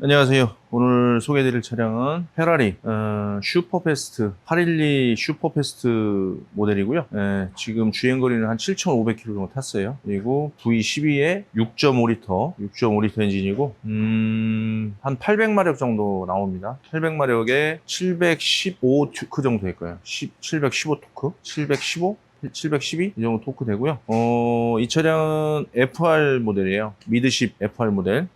안녕하세요. 오늘 소개해드릴 차량은 페라리 어, 슈퍼패스트 812 슈퍼패스트 모델이고요. 예, 지금 주행거리는 한 7,500km 정도 탔어요. 그리고 V12에 6.5L, 6.5L 엔진이고 음, 한 800마력 정도 나옵니다. 800마력에 715 토크 정도 될 거예요. 10, 715 토크, 715. 712? 이 정도 토크 되고요. 어, 이 차량은 FR 모델이에요. 미드십 FR 모델.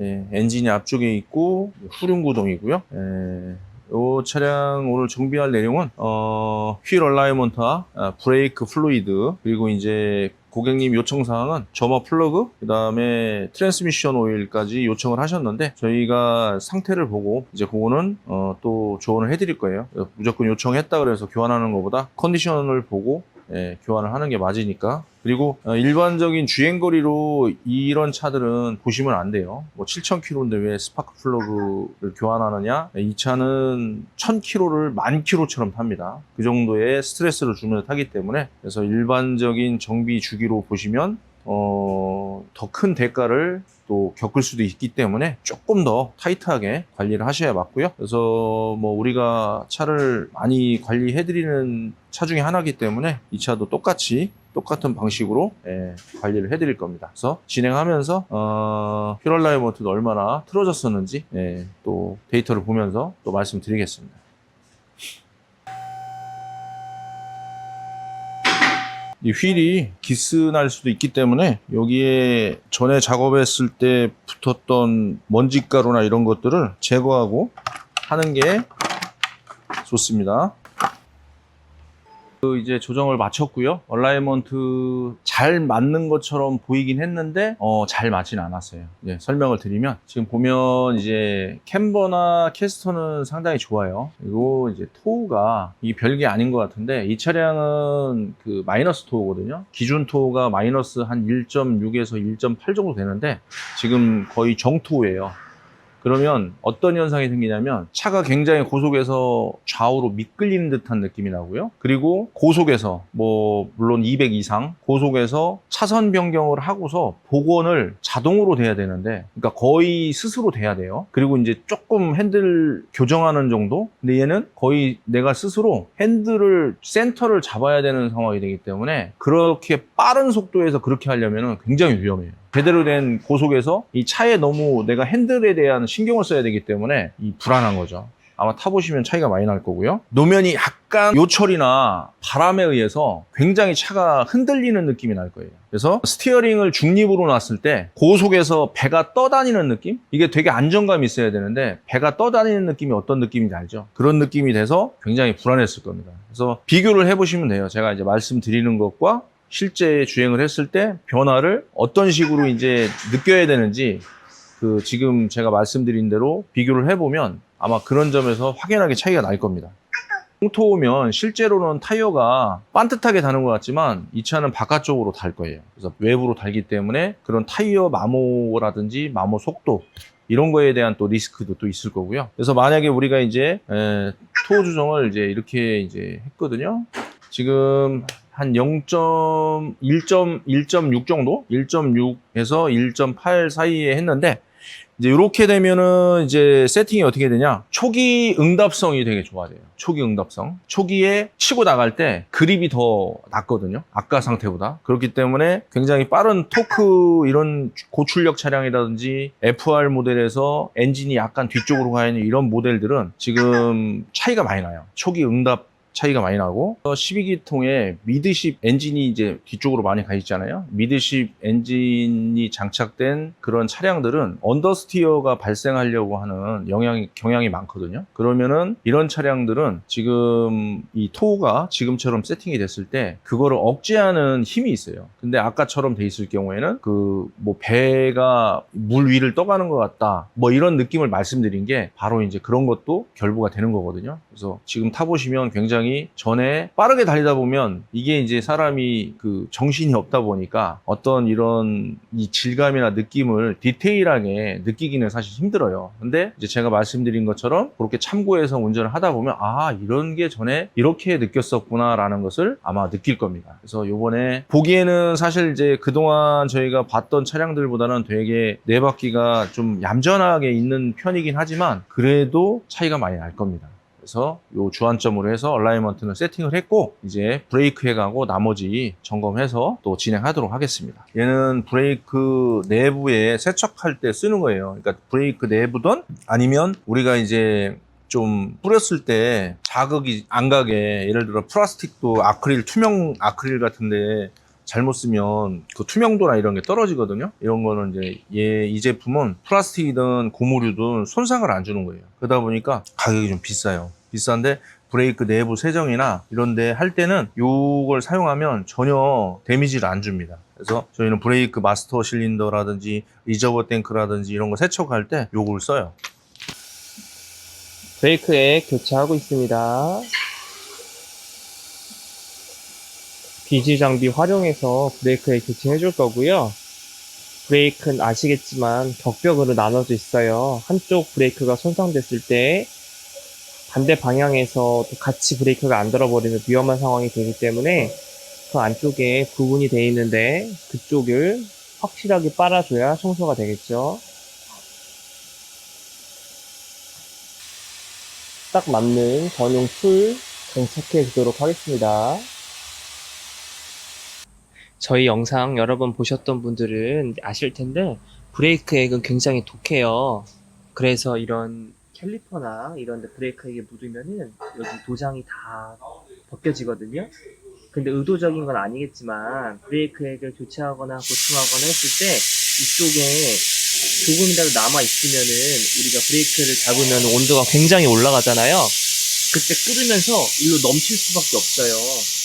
예, 엔진이 앞쪽에 있고 후륜 구동이고요. 예, 이 차량 오늘 정비할 내용은 어, 휠 얼라이먼트와 아, 브레이크 플루이드 그리고 이제 고객님 요청 사항은 점화 플러그 그다음에 트랜스미션 오일까지 요청을 하셨는데 저희가 상태를 보고 이제 그거는 어, 또 조언을 해드릴 거예요. 무조건 요청했다 그래서 교환하는 것보다 컨디션을 보고 예, 교환을 하는 게 맞으니까. 그리고 어, 일반적인 주행거리로 이런 차들은 보시면 안 돼요. 뭐 7,000km인데 왜 스파크 플러그를 교환하느냐? 예, 이 차는 1,000km를 만 킬로처럼 탑니다. 그 정도의 스트레스를 주면서 타기 때문에 그래서 일반적인 정비 주기로 보시면 어, 더 큰 대가를 또 겪을 수도 있기 때문에 조금 더 타이트하게 관리를 하셔야 맞고요. 그래서 뭐 우리가 차를 많이 관리해드리는 차 중에 하나이기 때문에 이 차도 똑같이 똑같은 방식으로 예, 관리를 해드릴 겁니다. 그래서 진행하면서 어, 퓨럴라이먼트도 얼마나 틀어졌었는지 예, 또 데이터를 보면서 또 말씀드리겠습니다. 이 휠이 기스 날 수도 있기 때문에 여기에 전에 작업했을 때 붙었던 먼지가루나 이런 것들을 제거하고 하는 게 좋습니다. 그 이제 조정을 마쳤고요. 얼라이먼트 잘 맞는 것처럼 보이긴 했는데 어, 잘 맞진 않았어요. 예, 설명을 드리면 지금 보면 이제 캠버나 캐스터는 상당히 좋아요. 그리고 이제 토우가 이 별게 아닌 것 같은데 이 차량은 그 마이너스 토우거든요. 기준 토우가 마이너스 한 1.6에서 1.8 정도 되는데 지금 거의 정토우예요. 그러면 어떤 현상이 생기냐면 차가 굉장히 고속에서 좌우로 미끌리는 듯한 느낌이 나고요. 그리고 고속에서 뭐 물론 200 이상 고속에서 차선 변경을 하고서 복원을 자동으로 돼야 되는데 그러니까 거의 스스로 돼야 돼요. 그리고 이제 조금 핸들 교정하는 정도? 근데 얘는 거의 내가 스스로 핸들을 센터를 잡아야 되는 상황이 되기 때문에 그렇게 빠른 속도에서 그렇게 하려면 굉장히 위험해요. 제대로 된 고속에서 이 차에 너무 내가 핸들에 대한 신경을 써야 되기 때문에 이 불안한 거죠. 아마 타보시면 차이가 많이 날 거고요. 노면이 약간 요철이나 바람에 의해서 굉장히 차가 흔들리는 느낌이 날 거예요. 그래서 스티어링을 중립으로 놨을 때 고속에서 배가 떠다니는 느낌? 이게 되게 안정감이 있어야 되는데 배가 떠다니는 느낌이 어떤 느낌인지 알죠? 그런 느낌이 돼서 굉장히 불안했을 겁니다. 그래서 비교를 해보시면 돼요. 제가 이제 말씀드리는 것과 실제 주행을 했을 때 변화를 어떤 식으로 이제 느껴야 되는지 그 지금 제가 말씀드린 대로 비교를 해보면 아마 그런 점에서 확연하게 차이가 날 겁니다. 통토오면 실제로는 타이어가 반듯하게 다는 것 같지만 이 차는 바깥쪽으로 달 거예요. 그래서 외부로 달기 때문에 그런 타이어 마모라든지 마모 속도 이런 거에 대한 또 리스크도 또 있을 거고요. 그래서 만약에 우리가 이제 에, 토 조정을 이제 이렇게 이제 했거든요. 지금 한 0.1.1.6 정도? 1.6에서 1.8 사이에 했는데 이제 이렇게 되면은 이제 세팅이 어떻게 되냐? 초기 응답성이 되게 좋아져요. 초기 응답성. 초기에 치고 나갈 때 그립이 더 낮거든요. 아까 상태보다. 그렇기 때문에 굉장히 빠른 토크 이런 고출력 차량이라든지 FR 모델에서 엔진이 약간 뒤쪽으로 가 있는 이런 모델들은 지금 차이가 많이 나요. 초기 응답 차이가 많이 나고 12기통에 미드십 엔진이 이제 뒤쪽으로 많이 가 있잖아요. 미드십 엔진이 장착된 그런 차량들은 언더스티어가 발생하려고 하는 영향이 경향이 많거든요. 그러면은 이런 차량들은 지금 이 토우가 지금처럼 세팅이 됐을 때 그거를 억제하는 힘이 있어요. 근데 아까처럼 돼 있을 경우에는 그 뭐 배가 물 위를 떠가는 것 같다. 뭐 이런 느낌을 말씀드린 게 바로 이제 그런 것도 결부가 되는 거거든요. 그래서 지금 타보시면 굉장히 굉장히 전에 빠르게 달리다 보면 이게 이제 사람이 그 정신이 없다 보니까 어떤 이런 이 질감이나 느낌을 디테일하게 느끼기는 사실 힘들어요. 근데 이제 제가 말씀드린 것처럼 그렇게 참고해서 운전을 하다 보면 아 이런 게 전에 이렇게 느꼈었구나라는 것을 아마 느낄 겁니다. 그래서 요번에 보기에는 사실 이제 그동안 저희가 봤던 차량들보다는 되게 네 바퀴가 좀 얌전하게 있는 편이긴 하지만 그래도 차이가 많이 날 겁니다. 그래서 요 주안점으로 해서 얼라이먼트는 세팅을 했고 이제 브레이크 해가고 나머지 점검해서 또 진행하도록 하겠습니다. 얘는 브레이크 내부에 세척할 때 쓰는 거예요. 그러니까 브레이크 내부든 아니면 우리가 이제 좀 뿌렸을 때 자극이 안 가게 예를 들어 플라스틱도 아크릴 투명 아크릴 같은데 잘못 쓰면 그 투명도나 이런 게 떨어지거든요. 이런 거는 이제 얘 이 제품은 플라스틱이든 고무류든 손상을 안 주는 거예요. 그러다 보니까 가격이 좀 비싸요. 비싼데 브레이크 내부 세정이나 이런데 할 때는 이걸 사용하면 전혀 데미지를 안 줍니다. 그래서 저희는 브레이크 마스터 실린더라든지 리저버 탱크라든지 이런 거 세척할 때 요걸 써요. 브레이크에 교체하고 있습니다. 비지 장비 활용해서 브레이크에 교체해 줄 거고요. 브레이크는 아시겠지만 격벽으로 나눠져 있어요. 한쪽 브레이크가 손상됐을 때 반대 방향에서 또 같이 브레이크가 안 들어버리면 위험한 상황이 되기 때문에 그 안쪽에 부분이 되어 있는데 그쪽을 확실하게 빨아줘야 청소가 되겠죠. 딱 맞는 전용 툴 장착해 주도록 하겠습니다. 저희 영상 여러 번 보셨던 분들은 아실 텐데 브레이크 액은 굉장히 독해요. 그래서 이런 캘리퍼나 이런 데 브레이크 액에 묻으면은 여기 도장이 다 벗겨지거든요. 근데 의도적인 건 아니겠지만 브레이크 액을 교체하거나 보충하거나 했을 때 이쪽에 조금이라도 남아 있으면은 우리가 브레이크를 잡으면 온도가 굉장히 올라가잖아요. 그때 끓으면서 일로 넘칠 수밖에 없어요.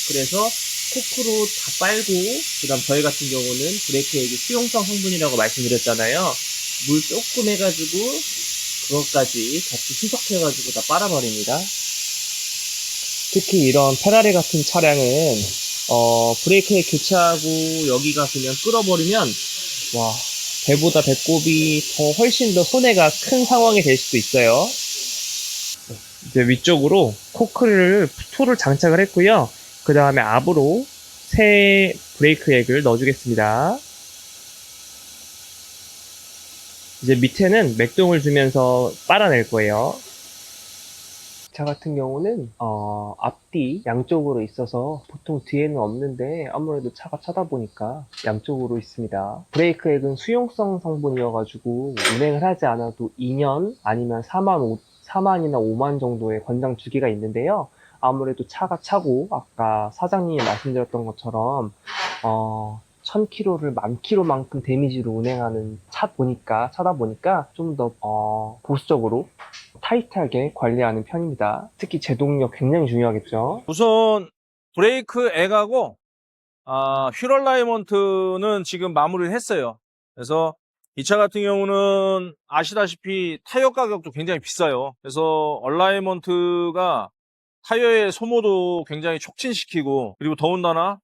그래서 코크로 다 빨고 그다음 저희 같은 경우는 브레이크의 이제 수용성 성분이라고 말씀드렸잖아요. 물 조금 해가지고 그것까지 같이 희석해가지고 다 빨아버립니다. 특히 이런 페라리 같은 차량은 어, 브레이크에 교체하고 여기가 그냥 끌어버리면 와 배보다 배꼽이 더 훨씬 더 손해가 큰 상황이 될 수도 있어요. 이제 위쪽으로 코크를 툴을 장착을 했고요. 그 다음에 압으로 새 브레이크 액을 넣어주겠습니다. 이제 밑에는 맥동을 주면서 빨아낼 거예요. 차 같은 경우는 어, 앞뒤 양쪽으로 있어서 보통 뒤에는 없는데 아무래도 차가 차다 보니까 양쪽으로 있습니다. 브레이크 액은 수용성 성분이어가지고 운행을 하지 않아도 2년 아니면 4만 5, 4만이나 5만 정도의 권장 주기가 있는데요. 아무래도 차가 차고 아까 사장님이 말씀드렸던 것처럼 어 1000km를 만 킬로만큼 데미지로 운행하는 차 보니까 차다 보니까 좀더 어, 보수적으로 타이트하게 관리하는 편입니다. 특히 제동력 굉장히 중요하겠죠. 우선 브레이크 액하고 아, 휠 얼라이먼트는 지금 마무리를 했어요. 그래서 이 차 같은 경우는 아시다시피 타이어 가격도 굉장히 비싸요. 그래서 얼라이먼트가 타이어의 소모도 굉장히 촉진시키고 그리고 더군다나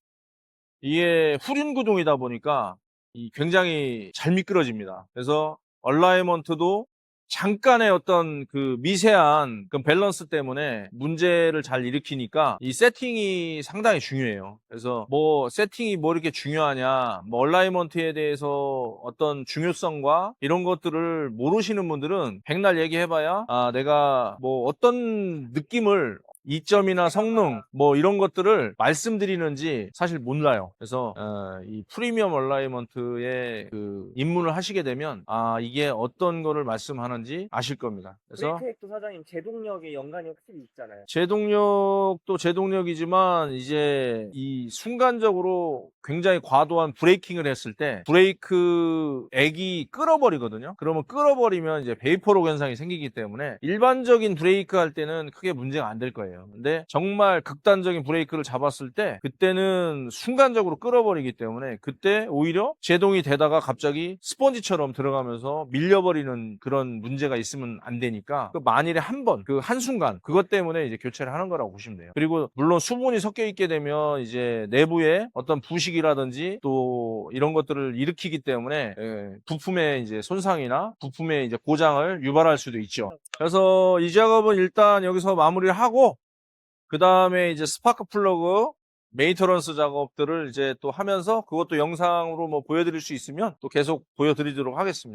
이게 후륜 구동이다 보니까 이 굉장히 잘 미끄러집니다. 그래서 얼라이먼트도 잠깐의 어떤 그 미세한 그 밸런스 때문에 문제를 잘 일으키니까 이 세팅이 상당히 중요해요. 그래서 뭐 세팅이 뭐 이렇게 중요하냐, 뭐 얼라이먼트에 대해서 어떤 중요성과 이런 것들을 모르시는 분들은 백날 얘기해봐야 아 내가 뭐 어떤 느낌을 이점이나 성능 뭐 이런 것들을 말씀드리는지 사실 몰라요. 그래서 어, 이 프리미엄 얼라이먼트에 그 입문을 하시게 되면 아 이게 어떤 거를 말씀하는지 아실 겁니다. 그래서 브레이크 액도 사장님 제동력에 연관이 확실히 있잖아요. 제동력도 제동력이지만 이제 이 순간적으로 굉장히 과도한 브레이킹을 했을 때 브레이크 액이 끓어버리거든요. 그러면 끓어버리면 이제 베이퍼로 현상이 생기기 때문에 일반적인 브레이크 할 때는 크게 문제가 안 될 거예요. 근데 정말 극단적인 브레이크를 잡았을 때 그때는 순간적으로 끓어버리기 때문에 그때 오히려 제동이 되다가 갑자기 스펀지처럼 들어가면서 밀려버리는 그런 문제가 있으면 안 되니까 그 만일에 한 번 그 한순간 그것 때문에 이제 교체를 하는 거라고 보시면 돼요. 그리고 물론 수분이 섞여 있게 되면 이제 내부에 어떤 부식이 라든지 또 이런 것들을 일으키기 때문에 예, 부품의 이제 손상이나 부품의 이제 고장을 유발할 수도 있죠. 그래서 이 작업은 일단 여기서 마무리를 하고 그 다음에 이제 스파크 플러그 메이터런스 작업들을 이제 또 하면서 그것도 영상으로 뭐 보여드릴 수 있으면 또 계속 보여드리도록 하겠습니다.